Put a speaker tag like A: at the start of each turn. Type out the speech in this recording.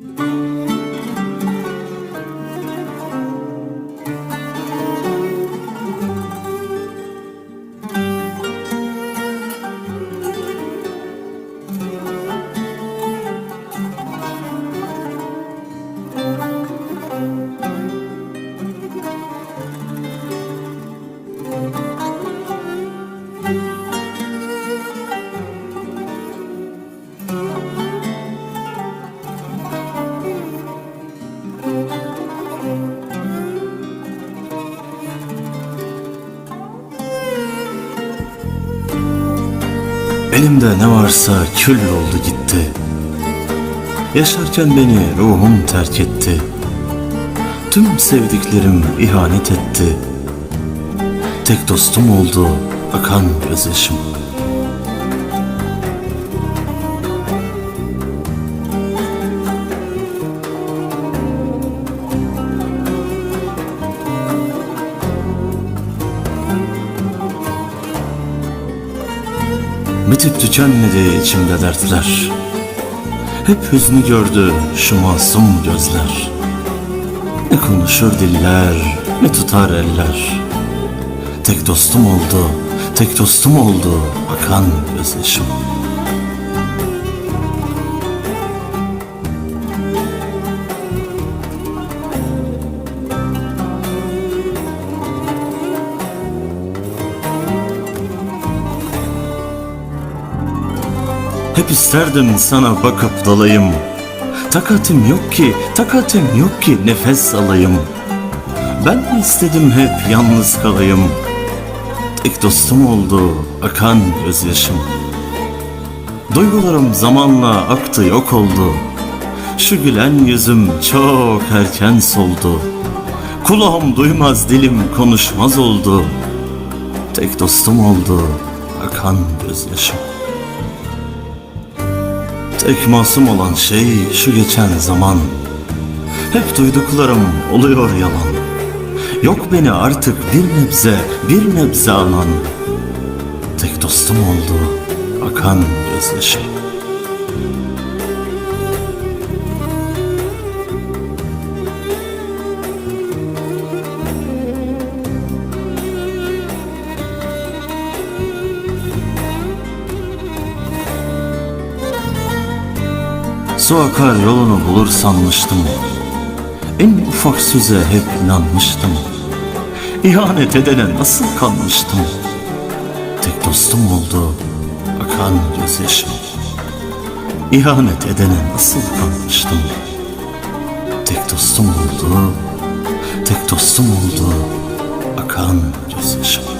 A: Thank you. Elimde ne varsa kül oldu gitti. Yaşarken beni ruhum terk etti. Tüm sevdiklerim ihanet etti. Tek dostum oldu akan gözyaşım. Bitip tükenmedi içimde dertler. Hep hüznü gördü şu masum gözler. Ne konuşur diller, ne tutar eller. Tek dostum oldu, tek dostum oldu akan gözyaşım. Hep isterdim sana bakıp dalayım. Takatim yok ki, takatim yok ki nefes alayım. Ben istedim hep yalnız kalayım. Tek dostum oldu akan gözyaşım. Duygularım zamanla aktı yok oldu. Şu gülen yüzüm çok erken soldu. Kulağım duymaz dilim konuşmaz oldu. Tek dostum oldu akan gözyaşım. Tek masum olan şey şu geçen zaman. Hep duyduklarım oluyor yalan. Yok beni artık bir nebze bir nebze anan. Tek dostum oldu akan gözyaşım Su akar yolunu bulur sanmıştım. En ufak söze hep inanmıştım. İhanet edene nasıl kanmıştım? Tek dostum oldu akan gözyaşım. İhanet edene nasıl kanmıştım? Tek dostum oldu Tek dostum oldu akan gözyaşım